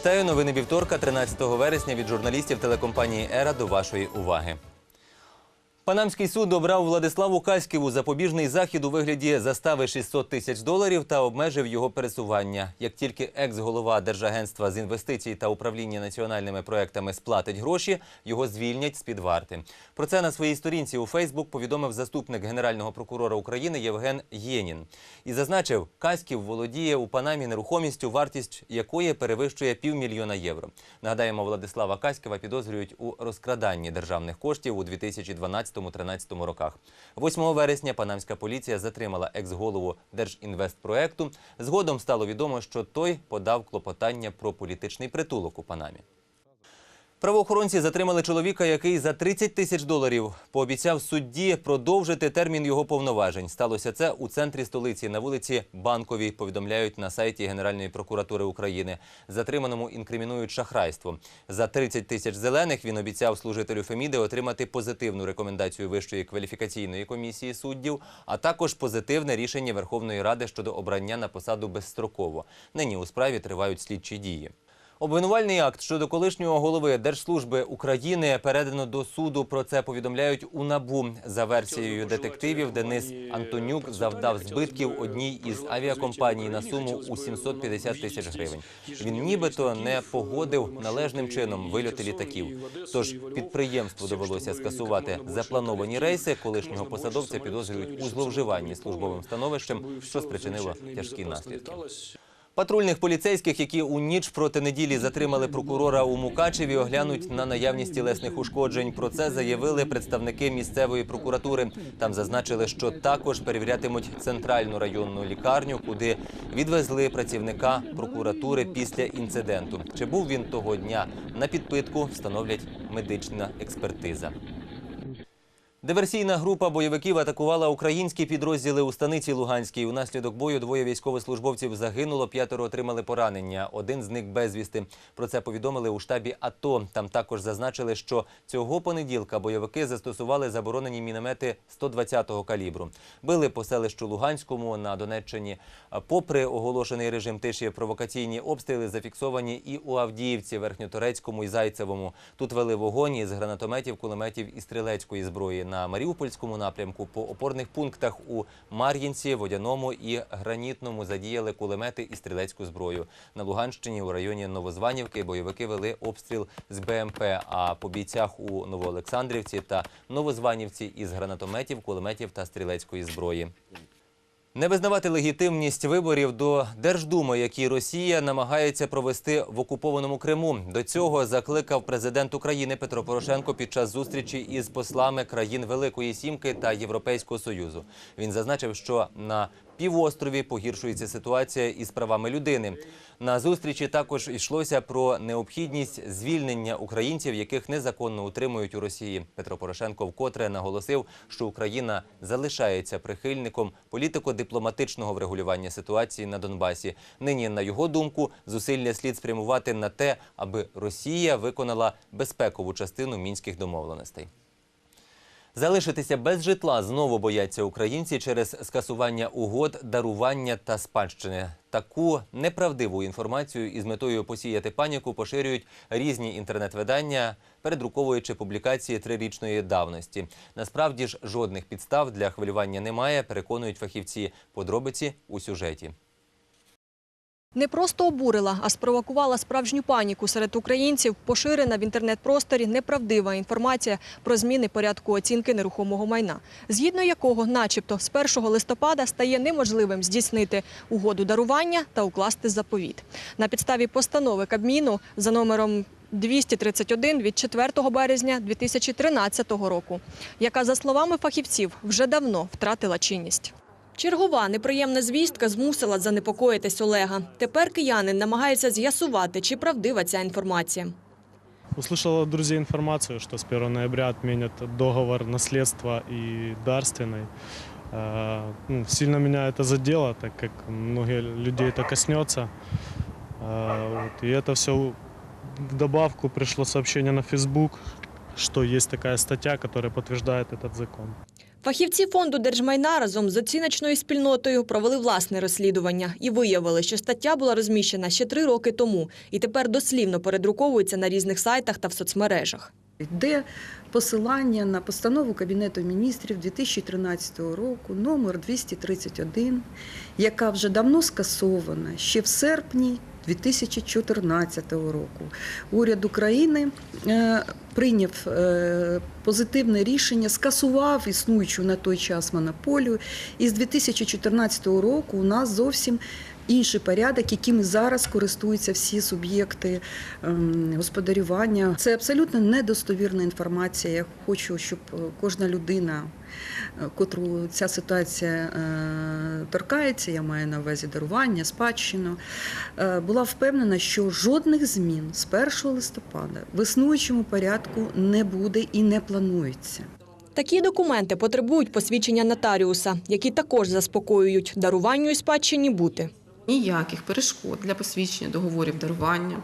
Вітаю новини вівторка, 13 вересня від журналістів телекомпанії Ера до вашої уваги. Панамський суд обрав Владиславу Каськіву запобіжний захід у вигляді застави 600 тисяч доларів та обмежив його пересування. Як тільки екс-голова Держагентства з інвестицій та управління національними проектами сплатить гроші, його звільнять з під варти. Про це на своїй сторінці у Фейсбук повідомив заступник генерального прокурора України Євген Єнін і зазначив, Каськів володіє у Панамі нерухомістю, вартість якої перевищує півмільйона євро. Нагадаємо, Владислава Каськіва підозрюють у розкраданні державних коштів у 2012-2013 роках. 8 вересня панамська поліція затримала екс-голову Держінвестпроекту. Згодом стало відомо, що той подав клопотання про політичний притулок у Панамі. Правоохоронці затримали чоловіка, який за 30 тисяч доларів пообіцяв судді продовжити термін його повноважень. Сталося це у центрі столиці на вулиці Банковій. Повідомляють на сайті Генеральної прокуратури України. Затриманому інкримінують шахрайство. За 30 тисяч зелених він обіцяв служителю Феміди отримати позитивну рекомендацію Вищої кваліфікаційної комісії суддів, а також позитивне рішення Верховної Ради щодо обрання на посаду безстроково. Нині у справі тривають слідчі дії. Обвинувальний акт щодо колишнього голови Держслужби України передано до суду. Про це повідомляють у НАБУ. За версією детективів, Денис Антонюк завдав збитків одній із авіакомпаній на суму у 750 тисяч гривень. Він нібито не погодив належним чином вильоти літаків. Тож підприємству довелося скасувати заплановані рейси. Колишнього посадовця підозрюють у зловживанні службовим становищем, що спричинило тяжкі наслідки. Патрульних поліцейських, які у ніч проти неділі затримали прокурора у Мукачеві, оглянуть на наявність тілесних ушкоджень. Про це заявили представники місцевої прокуратури. Там зазначили, що також перевірятимуть центральну районну лікарню, куди відвезли працівника прокуратури після інциденту. Чи був він того дня на підпитку, встановлять медична експертиза. Диверсійна група бойовиків атакувала українські підрозділи у станиці Луганській. Унаслідок бою двоє військовослужбовців загинуло, п'ятеро отримали поранення. Один з них безвісти. Про це повідомили у штабі АТО. Там також зазначили, що цього понеділка бойовики застосували заборонені міномети 120-го калібру. Били по селищу Луганському на Донеччині. Попри оголошений режим тиші, провокаційні обстріли зафіксовані і у Авдіївці, Верхньоторецькому і Зайцевому. Тут вели вогонь із гранатометів, кулеметів і стрілецької зброї. На Маріупольському напрямку по опорних пунктах у Мар'їнці, Водяному і Гранітному задіяли кулемети і стрілецьку зброю. На Луганщині у районі Новозванівки бойовики вели обстріл з БМП. А по бійцях у Новоолександрівці та Новозванівці із гранатометів, кулеметів та стрілецької зброї. Не визнавати легітимність виборів до Держдуми, які Росія намагається провести в окупованому Криму. До цього закликав президент України Петро Порошенко під час зустрічі із послами країн Великої Сімки та Європейського Союзу. Він зазначив, що на півострові погіршується ситуація із правами людини. На зустрічі також йшлося про необхідність звільнення українців, яких незаконно утримують у Росії. Петро Порошенко вкотре наголосив, що Україна залишається прихильником політико-дипломатичного врегулювання ситуації на Донбасі. Нині, на його думку, зусилля слід спрямувати на те, аби Росія виконала безпекову частину мінських домовленостей. Залишитися без житла знову бояться українці через скасування угод, дарування та спадщини. Таку неправдиву інформацію із метою посіяти паніку поширюють різні інтернет-видання, передруковуючи публікації трирічної давності. Насправді ж жодних підстав для хвилювання немає, переконують фахівці. Подробиці у сюжеті. Не просто обурила, а спровокувала справжню паніку серед українців. Поширена в інтернет-просторі неправдива інформація про зміни порядку оцінки нерухомого майна, згідно якого, начебто, з 1 листопада стає неможливим здійснити угоду дарування та укласти заповіт. На підставі постанови Кабміну за номером 231 від 4 березня 2013 року, яка, за словами фахівців, вже давно втратила чинність. Чергова неприємна звістка змусила занепокоїтись Олега. Тепер киянин намагається з'ясувати, чи правдива ця інформація. Услышал от друзей информацию, что с 1 ноября отменят договор наследства и дарственной. Э, ну, Сильно меня это задело, так как многие людей это коснется. Э, вот, И это все в добавку пришло сообщение на Facebook, что есть такая статья, которая подтверждает этот закон. Фахівці фонду держмайна разом з оціночною спільнотою провели власне розслідування і виявили, що стаття була розміщена ще три роки тому і тепер дослівно передруковується на різних сайтах та в соцмережах. Йде посилання на постанову Кабінету міністрів 2013 року номер 231, яка вже давно скасована ще в серпні 2014 року. Уряд України е, прийняв е, позитивне рішення, скасував існуючу на той час монополію. І з 2014 року у нас зовсім інший порядок, яким зараз користуються всі суб'єкти ем, господарювання. Це абсолютно недостовірна інформація. Я хочу, щоб е, кожна людина, е, котру ця ситуація е, торкається, я маю на увазі дарування, спадщину, була впевнена, що жодних змін з 1 листопада в існуючому порядку не буде і не планується. Такі документи потребують посвідчення нотаріуса, які також заспокоюють даруванню і спадщині бути. Ніяких перешкод для посвідчення договорів дарування,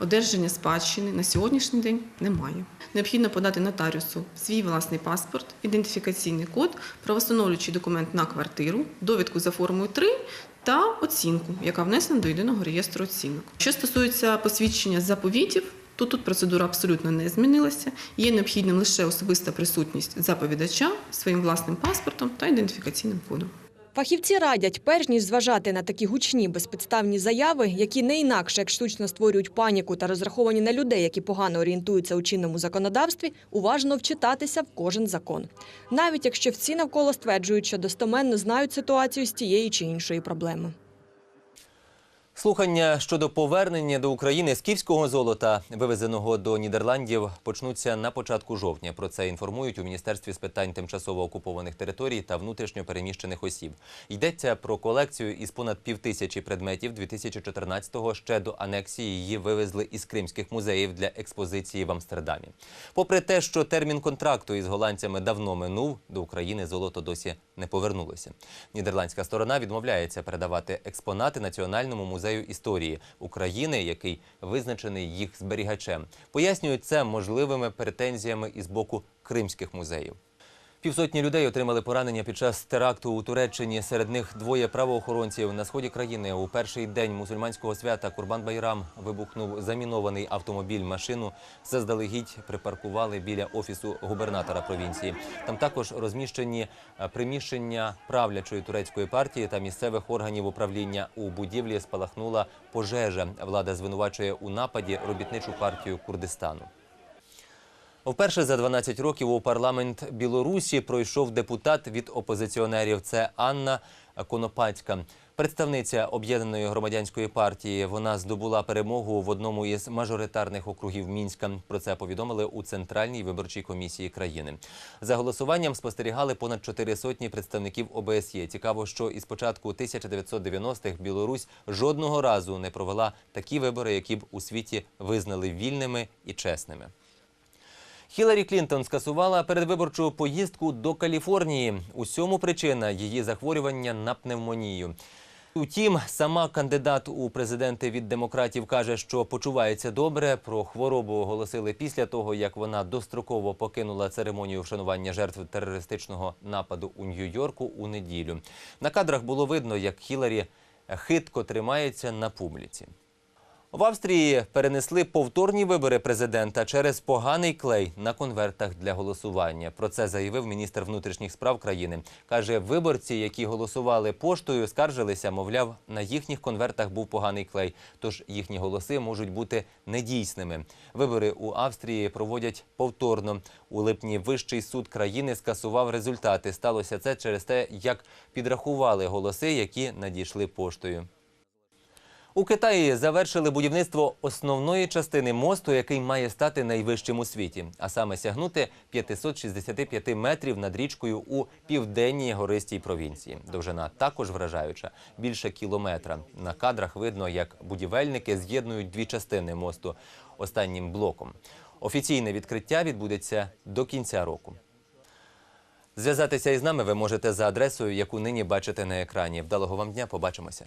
одержання спадщини на сьогоднішній день немає. Необхідно подати нотаріусу свій власний паспорт, ідентифікаційний код, правостановлюючий документ на квартиру, довідку за формою 3 та оцінку, яка внесена до єдиного реєстру оцінок. Що стосується посвідчення заповітів, то тут процедура абсолютно не змінилася. Є необхідним лише особиста присутність заповідача своїм власним паспортом та ідентифікаційним кодом. Фахівці радять, перш ніж зважати на такі гучні безпідставні заяви, які не інакше як штучно створюють паніку та розраховані на людей, які погано орієнтуються у чинному законодавстві, уважно вчитатися в кожен закон. Навіть якщо всі навколо стверджують, що достоменно знають ситуацію з тієї чи іншої проблеми. Слухання щодо повернення до України скіфського золота, вивезеного до Нідерландів, почнуться на початку жовтня. Про це інформують у Міністерстві з питань тимчасово окупованих територій та внутрішньо переміщених осіб. Йдеться про колекцію із понад півтисячі предметів 2014-го. Ще до анексії її вивезли із кримських музеїв для експозиції в Амстердамі. Попри те, що термін контракту із голландцями давно минув, до України золото досі не повернулося. Нідерландська сторона відмовляється передавати експонати Національному музею історії України, який визначений їх зберігачем. Пояснюють це можливими претензіями із боку кримських музеїв. Півсотні людей отримали поранення під час теракту у Туреччині. Серед них двоє правоохоронців на сході країни. У перший день мусульманського свята Курбан Байрам вибухнув замінований автомобіль. Машину заздалегідь припаркували біля офісу губернатора провінції. Там також розміщені е, приміщення правлячої турецької партії та місцевих органів управління. У будівлі спалахнула пожежа. Влада звинувачує у нападі робітничу партію Курдистану. Вперше за 12 років у парламент Білорусі пройшов депутат від опозиціонерів. Це Анна Конопацька. Представниця об'єднаної громадянської партії. Вона здобула перемогу в одному із мажоритарних округів Мінська. Про це повідомили у центральній виборчій комісії країни. За голосуванням спостерігали понад чотири сотні представників ОБСЄ. Цікаво, що із початку 1990-х Білорусь жодного разу не провела такі вибори, які б у світі визнали вільними і чесними. Хіларі Клінтон скасувала передвиборчу поїздку до Каліфорнії. Усьому причина її захворювання на пневмонію. Утім, сама кандидат у президенти від демократів каже, що почувається добре. Про хворобу оголосили після того, як вона достроково покинула церемонію вшанування жертв терористичного нападу у Нью-Йорку у неділю. На кадрах було видно, як Хіларі хитко тримається на публіці. В Австрії перенесли повторні вибори президента через поганий клей на конвертах для голосування. Про це заявив міністр внутрішніх справ країни. Каже, виборці, які голосували поштою, скаржилися, мовляв, на їхніх конвертах був поганий клей, тож їхні голоси можуть бути недійсними. Вибори у Австрії проводять повторно. У липні вищий суд країни скасував результати. Сталося це через те, як підрахували голоси, які надійшли поштою. У Китаї завершили будівництво основної частини мосту, який має стати найвищим у світі, а саме сягнути 565 метрів над річкою у південній гористій провінції. Довжина також вражаюча більше кілометра. На кадрах видно, як будівельники з'єднують дві частини мосту останнім блоком. Офіційне відкриття відбудеться до кінця року. Зв'язатися із нами ви можете за адресою, яку нині бачите на екрані. Вдалого вам дня. Побачимося.